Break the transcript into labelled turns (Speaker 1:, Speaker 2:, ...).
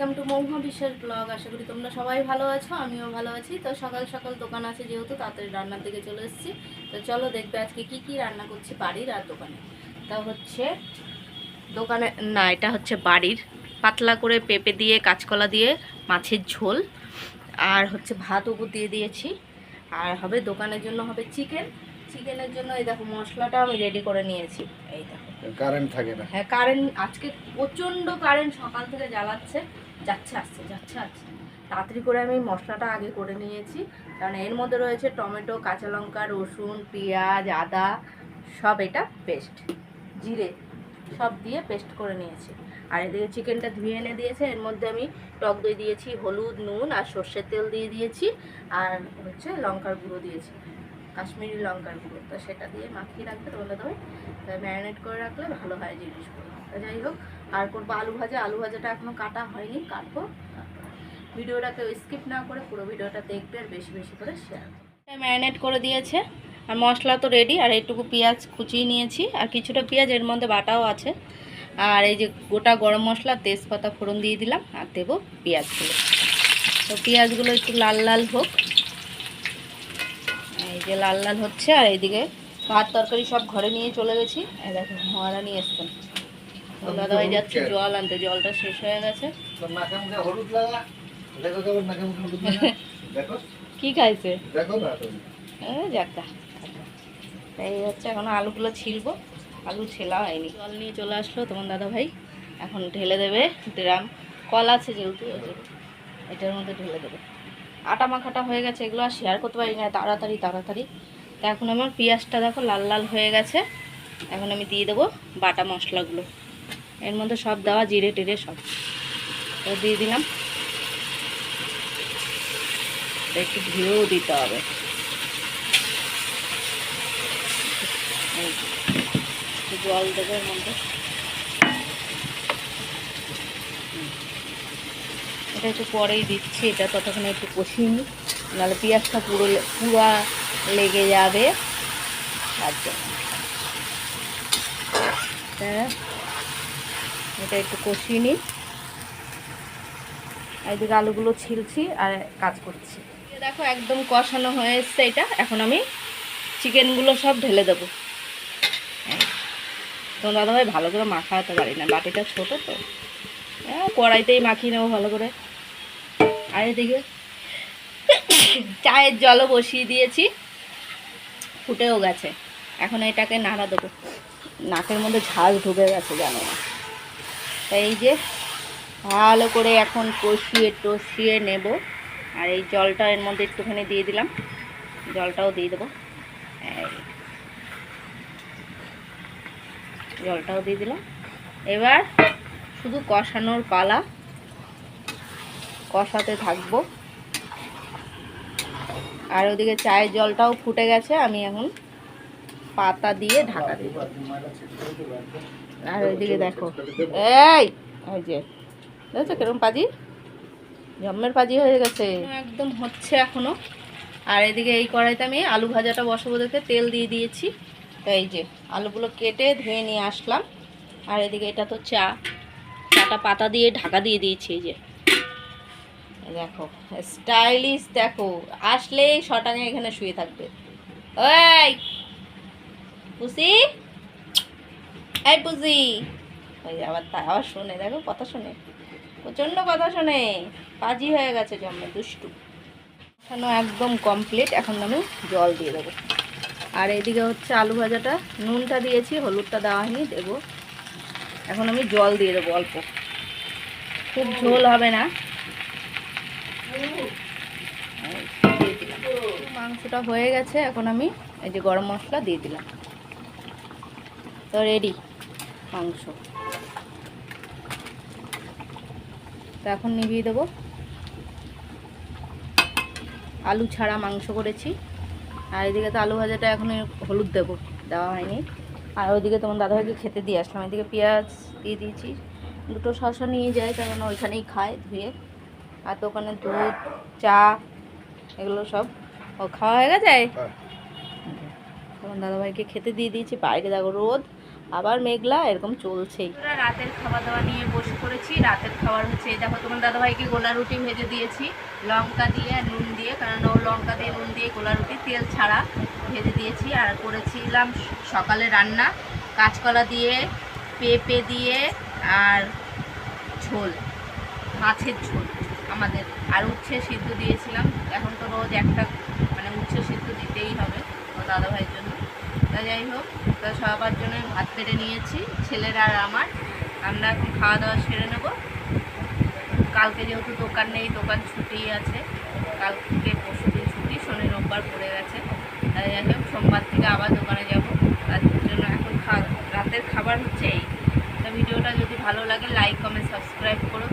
Speaker 1: Welcome to মৌমা বিশ্বাস blog আশা করি তোমরা সবাই ভালো আছো আমিও ভালো আছি। তো সকাল সকাল দোকান আছে যেহেতু তাড়াতাড়ি রান্নার দিকে চলে এসেছি। তো চলো দেখবে আজকে কি কি রান্না করছি বাড়ির আর দোকানে। তা হচ্ছে দোকানে না এটা হচ্ছে বাড়ির। পাতলা করে পেঁপে দিয়ে কাঁচকলা দিয়ে মাছের ঝোল। আর হচ্ছে ভাত উপর দিয়ে দিয়েছি। আর হবে দোকানের জন্য হবে চিকেন। চিকেনের জন্য এই দেখো মশলাটা আমি রেডি করে নিয়েছি। এই দেখো।
Speaker 2: কারেন্ট থাকে না।
Speaker 1: হ্যাঁ কারেন্ট আজকে প্রচণ্ড কারেন্ট সকাল থেকে জ্বালাচ্ছে। যাচ্ছে, আসছে যাচ্ছে, আসছে। তাড়াতাড়ি করে আমি মশলাটা আগে করে নিয়েছি। কারণ এর মধ্যে রয়েছে টমেটো, কাঁচা লঙ্কা, রসুন, পেঁয়াজ, আদা, সব এটা পেস্ট জিরে, সব দিয়ে পেস্ট করে নিয়েছি। আর এদিকে চিকেনটা ধুয়ে এনে দিয়েছে। এর মধ্যে আমি টক দই দিয়েছি, হলুদ, নুন আর সর্ষের তেল দিয়ে দিয়েছি। আর হচ্ছে লঙ্কার গুঁড়ো দিয়েছি। কাশ্মীরি লঙ্কার গুঁড়ো। তো সেটা দিয়ে মাখিয়ে রাখতে তোমরা তবে ম্যারিনেট করে রাখলে ভালো হয় জিনিসগুলো। তো যাই হোক, আর করব আলু ভাজা। আলু ভাজাটা এখনও কাটা হয়নি, কাটবো। ভিডিওটাকে স্কিপ না করে পুরো ভিডিওটা দেখবে আর বেশি বেশি করে শেয়ার ম্যারিনেট করে দিয়েছে, আর মশলা তো রেডি আর এইটুকু পেঁয়াজ কুচিয়ে নিয়েছি। আর কিছুটা পেঁয়াজ, এর মধ্যে বাটাও আছে। আর এই যে গোটা গরম মশলা, তেজপাতা ফোড়ন দিয়ে দিলাম, আর দেবো পেঁয়াজগুলো। তো পেঁয়াজগুলো একটু লাল লাল হোক। যে লাল লাল হচ্ছে আর এইদিকে ভাত তরকারি সব ঘরে নিয়ে চলে গেছি। এই দেখো মহারানি এসছেন। দাদাভাই যাচ্ছে জল আনতে জলটা শেষ হয়ে গেছে। কি খাইছে? যাক্কা এই হচ্ছে এখন আলুগুলো ছিলবো। আলু ছেলা হয়নি। জল নিয়ে চলে আসলো তোমার দাদা ভাই। এখন ঢেলে দেবে ড্রাম কল আছে যেহেতু এটার মধ্যে ঢেলে দেবে। আটা মাখাটা হয়ে গেছে, এগুলো আর শেয়ার করতে পারি না তাড়াতাড়ি তাড়াতাড়ি। তো এখন আমার পেঁয়াজটা দেখো লাল লাল হয়ে গেছে। এখন আমি দিয়ে দেবো বাটা মশলাগুলো। এর মধ্যে সব দেওয়া জিরে টিরে সব। তো দিয়ে দিলাম। একটু ধুয়েও দিতে হবে। জল দেবে এর মধ্যে। এটা একটু পরেই দিচ্ছি, এটা ততক্ষণে একটু কষিয়ে নিই। নাহলে পেঁয়াজটা পুরো পুরা লেগে যাবে। তার জন্য এটা একটু কষিয়ে নিই। এদিকে আলুগুলো ছিলছি আর কাজ করছি। দেখো একদম কষানো হয়ে এসছে এটা। এখন আমি চিকেনগুলো সব ঢেলে দেবো। তোমার দাদাভাই ভালো করে মাখাতে পারি না। বাটিটা ছোটো তো। হ্যাঁ কড়াইতেই মাখিয়ে নেব ভালো করে। আর এদিকে চায়ের জলও বসিয়ে দিয়েছি। ফুটেও গেছে। এখন এটাকে নাড়া দেবো। নাকের মধ্যে ঝাল ঢুকে গেছে, জানো না। এই যে ভালো করে এখন কষিয়ে টসিয়ে নেব। আর এই জলটা এর মধ্যে একটুখানি দিয়ে দিলাম। জলটাও দিয়ে দেবো। জলটাও দিয়ে দিলাম। এবার শুধু কষানোর পালা। কষাতে থাকব। আর ওদিকে চায়ের জলটাও ফুটে গেছে, আমি এখন পাতা দিয়ে ঢাকা দিব। আর ওইদিকে দেখো, এই ওই যে, দেখছ কীরকম পাজি? জম্মের পাজি হয়ে গেছে। একদম হচ্ছে এখনও। আর এদিকে এই কড়াইতে আমি আলু ভাজাটা বসাবো দেখে তেল দিয়ে দিয়েছি। এই যে, আলুগুলো কেটে ধুয়ে নিয়ে আসলাম। আর এদিকে এটা তো চা, চাটা পাতা দিয়ে ঢাকা দিয়ে দিয়েছি এই যে। দেখো স্টাইলিশ দেখো, আসলেই শটাঙে এখানে শুয়ে থাকবে। ওই পুসি? এই পুসি। ওই আবার তা, আবার শোনে, দেখো, কথা শোনে। প্রচণ্ড কথা শোনে। পাজি হয়ে গেছে জন্মে, দুষ্টু। এখানে একদম কমপ্লিট এখন আমি জল দিয়ে দেবো। আর এদিকে হচ্ছে আলু ভাজাটা, নুনটা দিয়েছি, হলুদটা দেওয়া হয়নি, দেবো। এখন আমি জল দিয়ে দেবো অল্প। খুব ঝোল হবে না। মাংসটা হয়ে গেছে, এখন আমি এই যে গরম মশলা দিয়ে দিলাম। তো রেডি মাংস। তো এখন নিভিয়ে দেবো। আলু ছাড়া মাংস করেছি। আর এদিকে তো আলু ভাজাটা এখন হলুদ দেবো, দেওয়া হয়নি। আর ওইদিকে তোমার দাদাভাইকে খেতে দিয়ে আসলাম। এদিকে পেঁয়াজ দিয়ে দিয়েছি। দুটো শশা নিয়ে যায়, কারণ ওইখানেই খায় ধুয়ে। আর দোকানে দুধ চা এগুলো সব ও খাওয়া হয়ে গেছে?
Speaker 2: হ্যাঁ।
Speaker 1: তোমার দাদাভাইকে খেতে দিয়ে দিয়েছি বাইরে দেখো রোদ আবার মেঘলা এরকম চলছেই। রাতের খাওয়া দাওয়া নিয়ে বসে পড়েছি। রাতের খাবার হচ্ছে এই দেখো তোমার দাদাভাইকে গোলা রুটি ভেজে দিয়েছি। লঙ্কা দিয়ে আর নুন দিয়ে কারণ ও লঙ্কা দিয়ে নুন দিয়ে গোলা রুটি তেল ছাড়া ভেজে দিয়েছি। আর করেছিলাম সকালে রান্না কাঁচকলা দিয়ে পেঁপে দিয়ে আর ঝোল মাছের ঝোল। আমাদের আর উচ্ছে সিদ্ধ দিয়েছিলাম। এখন তো রোজ একটা মানে উচ্ছে সিদ্ধ দিতেই হবে ও দাদাভাইয়ের জন্য। তা যাই হোক, তা সবার জন্য ভাত পেরে নিয়েছি, ছেলেরা আর আমার। আমরা এখন খাওয়া দাওয়া সেরে নেব। কালকে যেহেতু দোকান নেই, দোকান ছুটি আছে। কালকে পরশু দিন ছুটি, শনি রোববার পড়ে গেছে। তাই যাই হোক, সোমবার থেকে আবার দোকানে যাব। তার জন্য এখন রাতের খাবার হচ্ছে এই। তা ভিডিওটা যদি ভালো লাগে লাইক কমেন্ট সাবস্ক্রাইব করো।